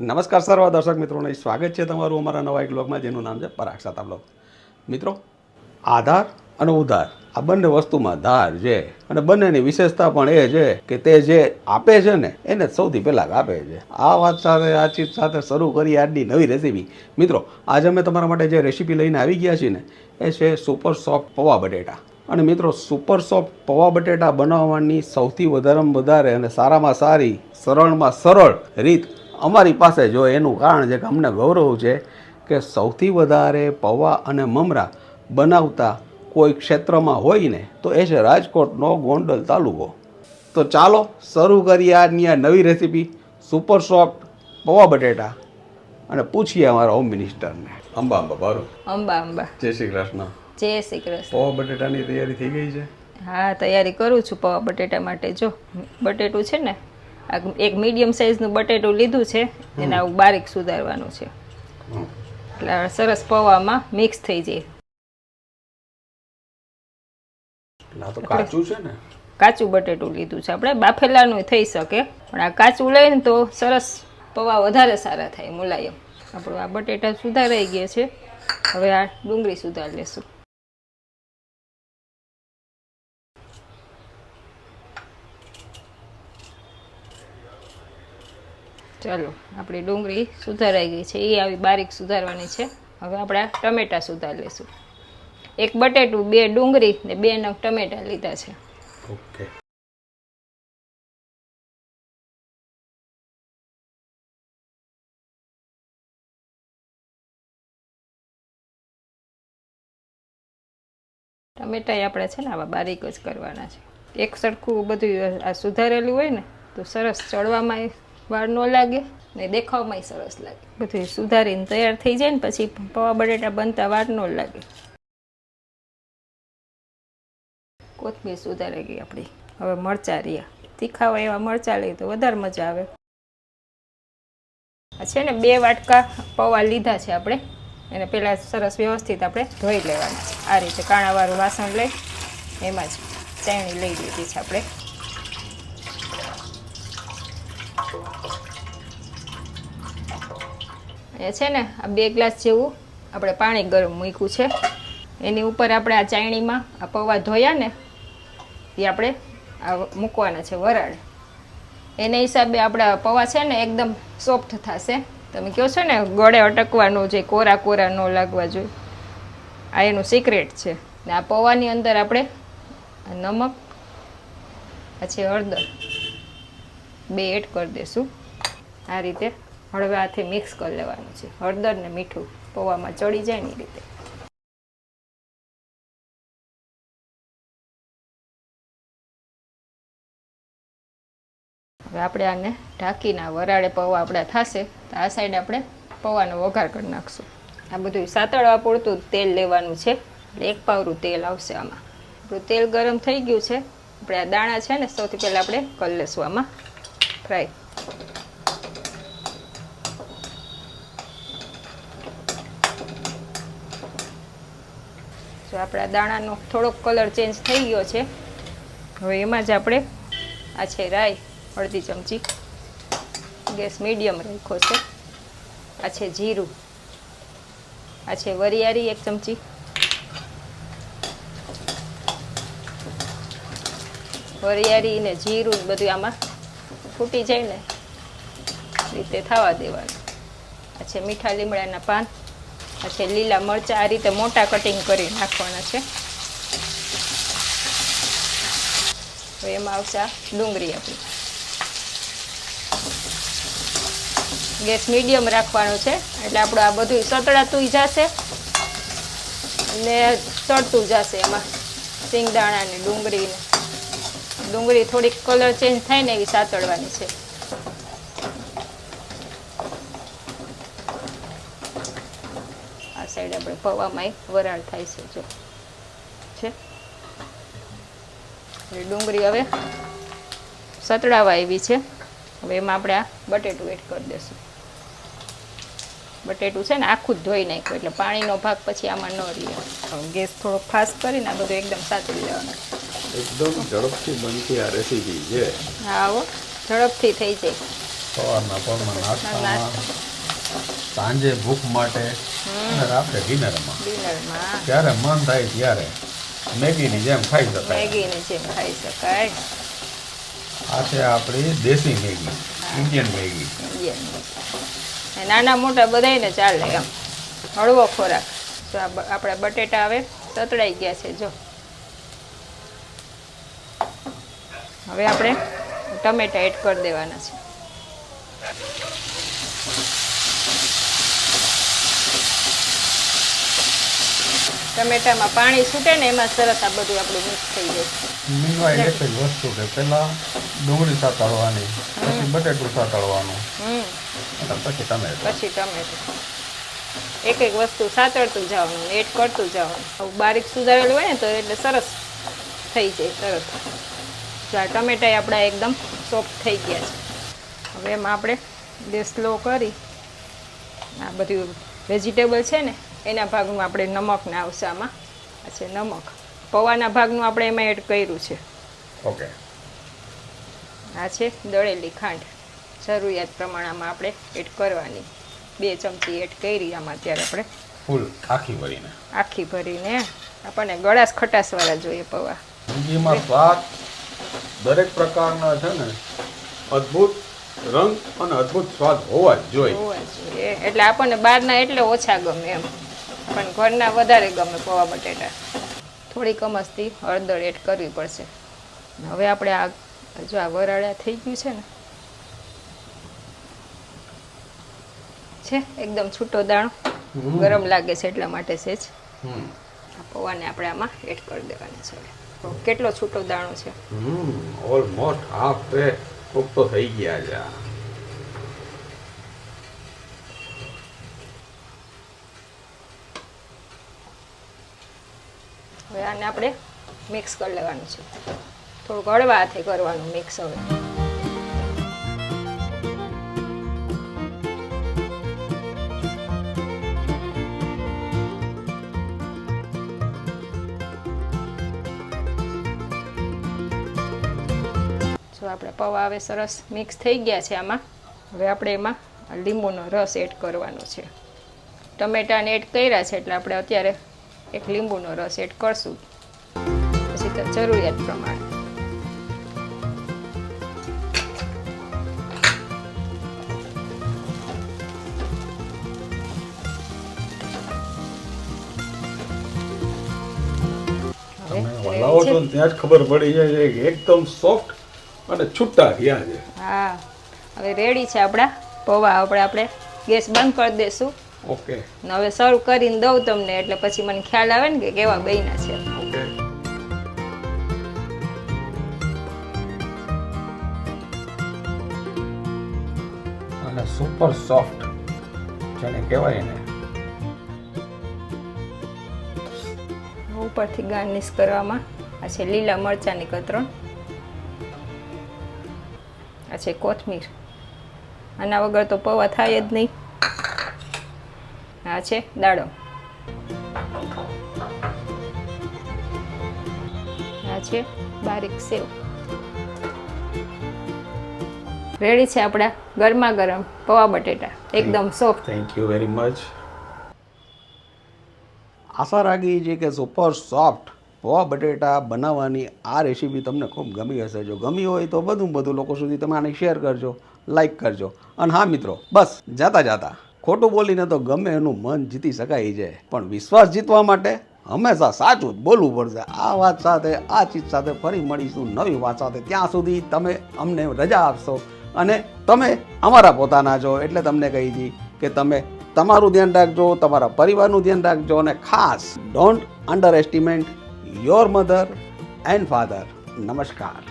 નમસ્કાર સર્વ દર્શક મિત્રોને, સ્વાગત છે તમારું અમારા નવા એક બ્લોગમાં જેનું નામ છે પરાગ સાતા બ્લોગ મિત્રો, આધાર અને ઉધાર, આ બંને વસ્તુમાં ધાર છે અને બંનેની વિશેષતા પણ એ છે કે તે જે આપે છે ને, એને સૌથી પહેલાં આપે છે. આ વાત સાથે, આ ચીજ સાથે શરૂ કરી આજની નવી રેસીપી મિત્રો, આજે અમે તમારા માટે જે રેસીપી લઈને આવી ગયા છીએ ને, એ છે સુપર સોફ્ટ પૌવા બટેટા. અને મિત્રો સુપર સોફ્ટ પૌવા બટેટા બનાવવાની સૌથી વધારેમાં વધારે અને સારામાં સારી, સરળમાં સરળ રીત અમારી પાસે જો એનું કારણ છે કે અમને ગૌરવ છે કે સૌથી વધારે પૌવા અને મમરા બનાવતા કોઈ ક્ષેત્રમાં હોય ને તો એ છે રાજકોટનો ગોંડલ તાલુકો. તો ચાલો શરૂ કરીએ આજની આ નવી રેસીપી સુપર સોફ્ટ પૌવા બટેટા. અને પૂછીએ અમારા હોમ મિનિસ્ટરને અંબા અંબા બારો અંબા અંબા. જય શ્રી કૃષ્ણ. જય શ્રી કૃષ્ણ. પૌવા બટેટાની તૈયારી થઈ ગઈ છે? હા તૈયારી કરું છું પૌવા બટેટા માટે. જો બટેટું છે ને એક મીડિયમ સાઇઝનું બટેટું લીધું છે એને આવું બારીક સુધારવાનું છે. એટલે સરસ પૌવામાં મિક્સ થઈ જાય. કાચું છે ને. કાચું બટેટું લીધું છે. આપણે બાફેલાનું થઈ શકે પણ આ કાચું લઈને તો સરસ પૌવા વધારે સારા થાય મુલાયમ. આપણું આ બટેટા સુધારાઈ ગયા છે. હવે આ ડુંગળી સુધારી લેશું. ચાલો આપણી ડુંગળી સુધારાઈ ગઈ છે. એ આવી બારીક સુધારવાની છે. હવે આપણે ટમેટા સુધારી લઈશું. એક બટેટું બે ડુંગળી ને બે નંગ ટમેટા લીધા છે. ઓકે. ટમેટા આપણે છે ને આવા બારીક જ કરવાના છે. એક સરખું બધું આ સુધારેલું હોય ને તો સરસ ચડવામાં વાર ન લાગે ને દેખાવમાંય સરસ લાગે. બધું સુધારીને તૈયાર થઈ જાય ને પછી પૌવા બટેટા બનતા વાર ન લાગે. કોથમીર સુધારી ગઈ આપણી. હવે મરચાં રહ્યા. તીખા હોય એવા મરચાં લઈએ તો વધારે મજા આવે. આ છે ને બે વાટકા પૌવા લીધા છે આપણે. એને પહેલાં સરસ વ્યવસ્થિત આપણે ધોઈ લેવાના આ રીતે કાણાવાળું વાસણ લઈ એમાં જ ચાયણી લઈ લીધી છે આપણે. એ છે ને, આ બે ગ્લાસ જેવું આપણે પાણી ગરમ મૂક્યું છે. એની ઉપર આપણે આ ચાયણીમાં આ પૌવા ધોયા ને, એ આપણે આ મૂકવાના છે વરાળ. એને હિસાબે આપણા પૌવા છે ને એકદમ સોફ્ટ થશે. તમે કહો છો ને, ગળે અટકવાનું જે કોરા કોરા ન લાગવા જોઈએ. આ એનું સિક્રેટ છે. ને આ પૌવાની અંદર આપણે નમક, પછી હળદર, બે એડ કરી દઈશું આ રીતે હળવે હાથે મિક્સ કરી લેવાનું છે. હળદર ને મીઠું પૌવામાં ચડી જાય ને એ રીતે. હવે આપણે આને ઢાંકીને વરાળે પૌવા આપણા થશે, તો આ સાઈડ આપણે પૌવાનો વઘાર કરી નાખશું. આ બધું સાતળવા પૂરતું તેલ લેવાનું છે. એક પાવરું તેલ આવશે આમાં. આપણું તેલ ગરમ થઈ ગયું છે. આપણે આ દાણા છે ને, સૌથી પહેલાં આપણે કરી લેશું આમાં. ફ્રાય. જો આપણા દાણાનો થોડોક કલર ચેન્જ થઈ ગયો છે. હવે એમાં જ આપણે આ છે રાઈ, અડધી ચમચી. ગેસ મીડિયમ રાખ્યો છે. આ છે જીરું. આ છે વરિયારી એક ચમચી. વરિયારી ને જીરું બધું આમાં ફૂટી જાય ને રીતે થવા દેવાનું. આ છે મીઠા લીમડાના પાન. છે લીલા મરચાં આ રીતે મોટા કટિંગ કરી નાખવાના છે. હવે એમાં આવશે આ ડુંગળી આપણી. ગેસ મીડિયમ રાખવાનો છે. એટલે આપણું આ બધું સતળાતું જશે. અને તળતું જશે એમાં સિંગદાણા ને ડુંગળી ડુંગળી થોડીક કલર ચેન્જ થાય ને એવી સાતળવાની છે. સાઈડ આપણે પૌવામાં વરાળ થાય છે જો. છે? ડુંગળી હવે સતડાવા આવી છે. હવે એમાં આપણે આ બટેટું એડ કરી દઈશું બટેટું છે ને આખું જ ધોઈ નાખ્યું એટલે પાણીનો ભાગ પછી આમાં ન રહે ગેસ થોડો ફાસ્ટ કરીને આ બધું એકદમ સાચવી લેવાનું. એકદમ ઝડપથી બનતી આ રેસીપી છે. હા આવો ઝડપથી થઈ જાય. સવારના પરમાં નાસ્તામાં નાસ્તા સાંજે ભૂખ માટે અને આપણે ડિનરમાં. ડિનરમાં. જ્યારે મન થાય ત્યારે મેગીની જેમ ખાઈ શકાય. મેગીની જેમ ખાઈ શકાય. આ છે આપણી દેશી મેગી ઇન્ડિયન મેગી. નાના મોટા બધાયને ચાલે એમ. હળવો ખોરાક. તો આપણા બટેટા હવે તતડાઈ ગયા છે જો. હવે આપણે ટમેટા એડ કરી દેવાના છે. ટમેટામાં પાણી છૂટે ને એમાં સરસ આ બધું આપણું મિક્સ થઈ જાય. મીનવાય એક જ વસ્તુ કે પહેલાં ડુંગળી સાતળવાની પછી બટેટું સાતળવાનું અને પછી ટમેટું. પછી ટમેટું. એક એક વસ્તુ સાતળતું જવાનું એડ કરતું જવાનું. બારીક સુધારેલું હોય ને તો એટલે સરસ થઈ જાય સરસ. જો આ ટમેટા આપણા એકદમ સોફ્ટ થઈ ગયા છે. હવે એમાં આપણે ગેસ સ્લો કરી આ બધું વેજીટેબલ છે ને એના ભાગનું આપણે નમક ને આવશે આમાં આ છે નમક. પૌવાના ભાગનું આપણે એમાં એડ કર્યું છે. ઓકે. આ છે દળેલી ખાંડ. જરૂરિયાત પ્રમાણમાં આપણે એડ કરવાની. બે ચમચી એડ કરી આમાં ત્યારે આપણે. ફૂલ આખી ભરીને. આખી ભરીને આપણને ગળાશ ખટાશવાળા જોઈએ પૌવા. મેગીમાં સ્વાદ દરેક પ્રકારના છે ને અદ્ભુત રંગ અને અદ્ભુત સ્વાદ હોવા જ જોઈએ. હોવા જોઈએ. એટલે આપણને બહારના એટલે ઓછા ગમે એમ. પણ ઘરના વધારે ગમે પૌવા બટેટા. થોડી કમસથી હળદર એડ કરવી પડશે. હવે આપણે આ જો આ વરાળા થઈ ગયું છે ને. છે એકદમ છૂટો દાણો. ગરમ લાગે છે એટલા માટે છે જ. હમ. આ પૌવાને આપણે આમાં એડ કરી દેવાની છે કેટલો છૂટો દાણો છે? ઓલમોસ્ટ હાફ પે કુક તો થઈ ગયા છે હવે આને આપણે મિક્સ કરી લેવાનું છે. થોડુંક હળવા હાથે કરવાનું મિક્સ હવે. જો આપણે પૌવા હવે સરસ મિક્સ થઈ ગયા છે આમાં. હવે આપણે એમાં લીંબુનો રસ એડ કરવાનો છે. ટમેટાને એડ કર્યા છે એટલે આપણે અત્યારે એક લીંબુનો રસ એડ કરશું. પછી જરૂરિયાત પ્રમાણે. હવે હલાવો છો. ત્યાં જ ખબર પડી જાય છે એકદમ સોફ્ટ અને છૂટા છે. હા હવે રેડી છે આપણા. પૌવા આપણે આપણે ગેસ બંધ કરી દઈશું ઓકે. હવે શરૂ કરીને દઉં તમને એટલે પછી મને ખ્યાલ આવે ને કે કેવા બન્યા છે. ઓકે. અને સુપર સોફ્ટ જેને કહેવાય ને ઉપરથી ગાર્નિશ કરવામાં આ છે લીલા મરચાંની કતરણ. આ છે કોથમીર. આના વગર તો પૌવા થાય જ નહીં. આ છે દાડો. આ છે બારીક સેવ. રેડી છે આપણા ગરમા ગરમ પૌવા બટેટા. એકદમ soft thank you very much આશા રાખી છે કે સુપર સોફ્ટ પૌવા બટેટા બનાવવાની આ રેસીપી તમને ખૂબ ગમી હશે. જો ગમી હોય તો બધું બધું લોકો સુધી તમે આને શેર કરજો લાઈક કરજો. અને હા મિત્રો બસ જાતા જાતા. ખોટું બોલીને તો ગમે એનું મન જીતી શકાય છે પણ વિશ્વાસ જીતવા માટે હંમેશા સાચું જ બોલવું પડશે. આ વાત સાથે, આ ચીજ સાથે ફરી મળીશું નવી વાત સાથે. ત્યાં સુધી તમે અમને રજા આપશો અને તમે અમારા પોતાના છો. એટલે તમને કહી દી કે તમે તમારું ધ્યાન રાખજો, તમારા પરિવારનું ધ્યાન રાખજો અને ખાસ don't underestimate your mother and father નમસ્કાર.